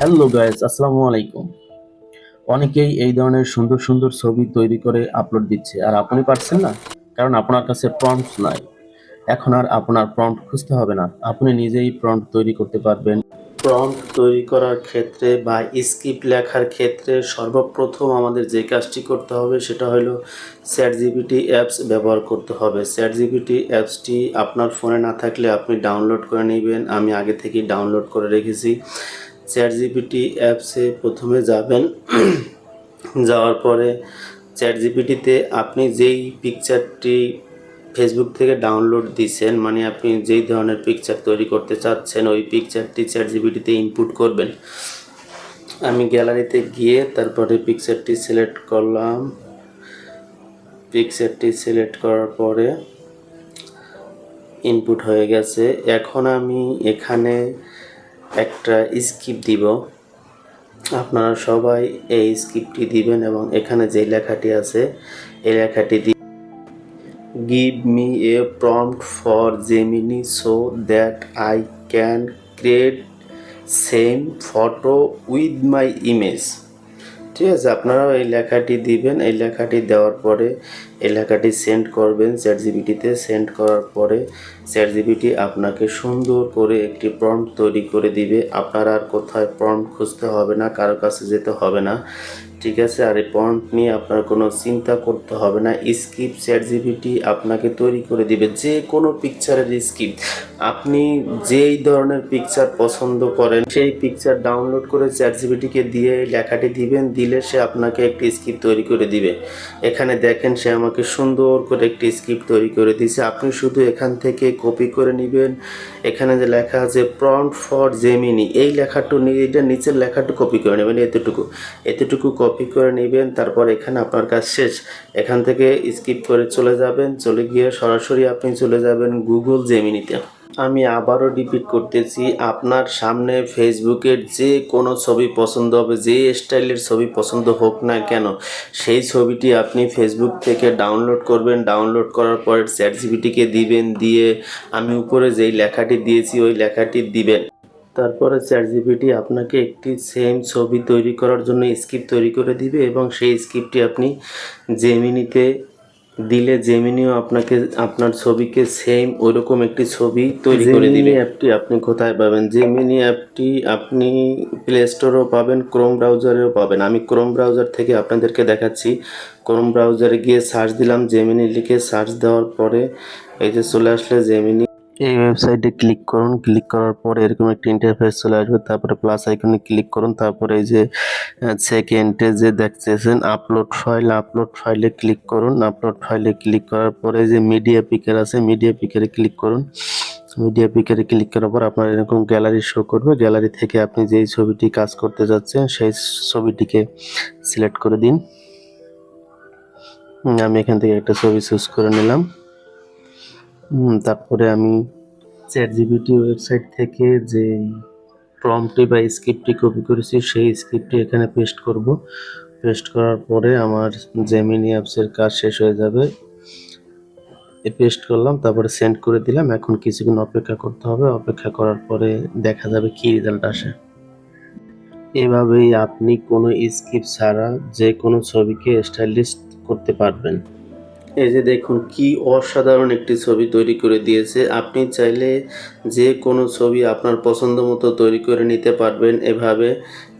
Hello guys আসসালামু আলাইকুম অনেকেই এই ধরনের সুন্দর সুন্দর ছবি তৈরি করে আপলোড দিচ্ছে। আর আপনি পারছেন না? কারণ আপনার কাছে প্রম্পট নাই। এখন আর আপনার প্রম্পট খুঁজতে হবে না। আপনি নিজেই প্রম্পট তৈরি করতে পারবেন। প্রম্পট তৈরি করার ক্ষেত্রে বা স্ক্রিপ্ট লেখার ক্ষেত্রে সর্বপ্রথম আমাদের যে কাজটি করতে হবে সেটা হলো চ্যাট জিপিটি অ্যাপস ব্যবহার করতে হবে। চ্যাট জিপিটি অ্যাপসটি আপনার ফোনে না থাকলে আপনি ডাউনলোড করে নেবেন। আমি আগে থেকেই ডাউনলোড করে রেখেছি। চ্যাট জিপিটি অ্যাপসে প্রথমে যাবেন। যাওয়ার পরে চ্যাট জিপিটিতে আপনি যেই পিকচারটি ফেসবুক থেকে ডাউনলোড দিছেন মানে আপনি যেই ধরনের পিকচার তৈরি করতে চাচ্ছেন, ওই পিকচারটি চ্যাট জিপিটিতে ইনপুট করবেন। আমি গ্যালারিতে গিয়ে তারপরে পিকচারটি সিলেক্ট করলাম। পিকচারটি সিলেক্ট করার পরে ইনপুট হয়ে গেছে। এখন আমি এখানে একটা স্কিপ দিব। আপনারা সবাই এই স্কিপটি দিবেন এবং এখানে যে লেখাটি আছে, এই লেখাটি দিই give me a prompt for Gemini so that I can create same photo with my image ঠিক আছে, আপনারাও এই লেখাটি দিবেন। এই লেখাটি দেওয়ার পরে এই লেখাটি সেন্ড করবেন চ্যাট জিবিটিতে সেন্ড করার পরে চ্যাট জিবিটি আপনাকে সুন্দর করে একটি প্রম্পট তৈরি করে দিবে। আপনার আর কোথায় প্রম্পট খুঁজতে হবে না, কারও কাছে যেতে হবে না। ঠিক আছে, আর এই প্রম্পট নিয়ে আপনার কোনো চিন্তা করতে হবে না। স্কিপ চ্যাট জিবিটি আপনাকে তৈরি করে দিবে যে কোনো পিকচারের স্কিপ আপনি যেই ধরনের পিকচার পছন্দ করেন, সেই পিকচার ডাউনলোড করে চ্যাট জিবিটিকে দিয়ে লেখাটি দিবেন, দিলে সে আপনাকে একটি স্কিপ তৈরি করে দিবে। এখানে দেখেন সে আমাকে সুন্দর করে একটি স্ক্রিপ্ট তৈরি করে দিয়েছে। আপনি শুধু এখান থেকে কপি করে নেবেন। এখানে যে লেখা আছে প্রম্পট ফর জেমিনি এই লেখাটু নিয়ে এটা নিচের লেখাটু কপি করে নেবেন, এতটুকু। এতটুকু কপি করে নেবেন, তারপর এখানে আপনার কাজ শেষ। এখান থেকে স্কিপ করে চলে যাবেন। চলে গিয়ে সরাসরি আপনি চলে যাবেন গুগল জেমিনিতে আমি আবারও রিপিট করতেছি, আপনার সামনে ফেসবুকের যে কোনো ছবি পছন্দ হবে, যে স্টাইলের ছবি পছন্দ হোক না কেন, সেই ছবিটি আপনি ফেসবুক থেকে ডাউনলোড করবেন। ডাউনলোড করার পরে চ্যাট জিবিটিকে দিবেন, দিয়ে আমি উপরে যেই লেখাটি দিয়েছি, ওই লেখাটি দিবেন। তারপরে চ্যাট জিপিটি আপনাকে একটি সেম ছবি তৈরি করার জন্য স্ক্রিপ্ট তৈরি করে দিবে এবং সেই স্ক্রিপ্টটি আপনি জেমিনিতে দিলে জেমিনিও আপনাকে আপনার ছবিকে সেম ওইরকম একটি ছবি তৈরি করে দিবে। অ্যাপটি আপনি কোথায় পাবেন? জেমিনি অ্যাপটি আপনি প্লে স্টোরেও পাবেন ক্রোম ব্রাউজারেও পাবেন। আমি ক্রোম ব্রাউজার থেকে আপনাদেরকে দেখাচ্ছি। ক্রোম ব্রাউজারে গিয়ে সার্চ দিলাম জেমিনি লিখে সার্চ দেওয়ার পরে এই যে চলে আসলে জেমিনি এই ওয়েবসাইটে ক্লিক করুন। ক্লিক করার পরে এরকম একটা ইন্টারফেস চলে আসবে। তারপরে প্লাস আইকনে ক্লিক করুন। তারপরে এই যে সেকেন্ডে যে দেখতেছেন আপলোড ফাইল আপলোড ফাইলে ক্লিক করুন। আপলোড ফাইলে ক্লিক করার পরে যে মিডিয়া পিকার আছে মিডিয়া পিকারে ক্লিক করুন। মিডিয়া পিকারে ক্লিক করার পর আপনার এরকম গ্যালারি শো করবে। গ্যালারি থেকে আপনি যেই ছবিটি কাজ করতে যাচ্ছেন, সেই ছবিটিকে সিলেক্ট করে দিন। আমি এখান থেকে একটা ছবি চুজ করে নিলাম। তারপরে আমি চ্যাট জিবিটি ওয়েবসাইট থেকে যে প্রম্পটি বা স্ক্রিপ্টটি কপি করেছি, সেই স্ক্রিপ্টটি এখানে পেস্ট করব। পেস্ট করার পরে আমার জেমিনি অ্যাপসের কাজ শেষ হয়ে যাবে। এ পেস্ট করলাম, তারপরে সেন্ড করে দিলাম। এখন কিছুক্ষণ অপেক্ষা করতে হবে। অপেক্ষা করার পরে দেখা যাবে কী রেজাল্ট আসে। এভাবেই আপনি কোনো স্ক্রিপ্ট ছাড়া যে কোনো ছবিকে স্টাইলিশ করতে পারবেন। এই যে দেখুন, কি অসাধারণ একটি ছবি তৈরি করে দিয়েছে। আপনি চাইলে যে কোনো ছবি আপনার পছন্দ মতো তৈরি করে নিতে পারবেন এভাবে।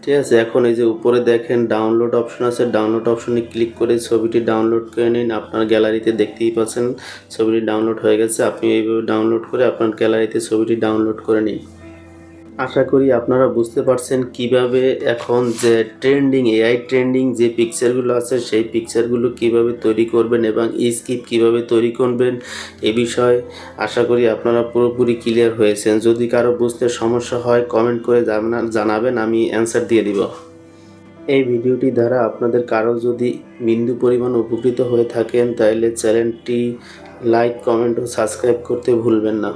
ঠিক আছে, এখন এই যে উপরে দেখেন ডাউনলোড অপশন আছে। ডাউনলোড অপশনে ক্লিক করে ছবিটি ডাউনলোড করে নিন। আপনার গ্যালারিতে দেখতেই পাচ্ছেন, ছবিটি ডাউনলোড হয়ে গেছে। আপনি এইভাবে ডাউনলোড করে আপনার গ্যালারিতে ছবিটি ডাউনলোড করে নিন। আশা করি আপনারা বুঝতে পারছেন কীভাবে এখন যে ট্রেন্ডিং এআই ট্রেন্ডিং যে পিকচারগুলো আছে, সেই পিকচারগুলো কীভাবে তৈরি করবেন এবং স্কিপ কীভাবে তৈরি করবেন, এ বিষয়ে আশা করি আপনারা পুরোপুরি ক্লিয়ার হয়েছেন। যদি কারও বুঝতে সমস্যা হয় কমেন্ট করে জানা- জানাবেন, আমি অ্যান্সার দিয়ে দিব। এই ভিডিওটি দ্বারা আপনাদের কারও যদি বিন্দু পরিমাণ উপকৃত হয়ে থাকেন, তাহলে চ্যানেলটি লাইক কমেন্ট ও সাবস্ক্রাইব করতে ভুলবেন না।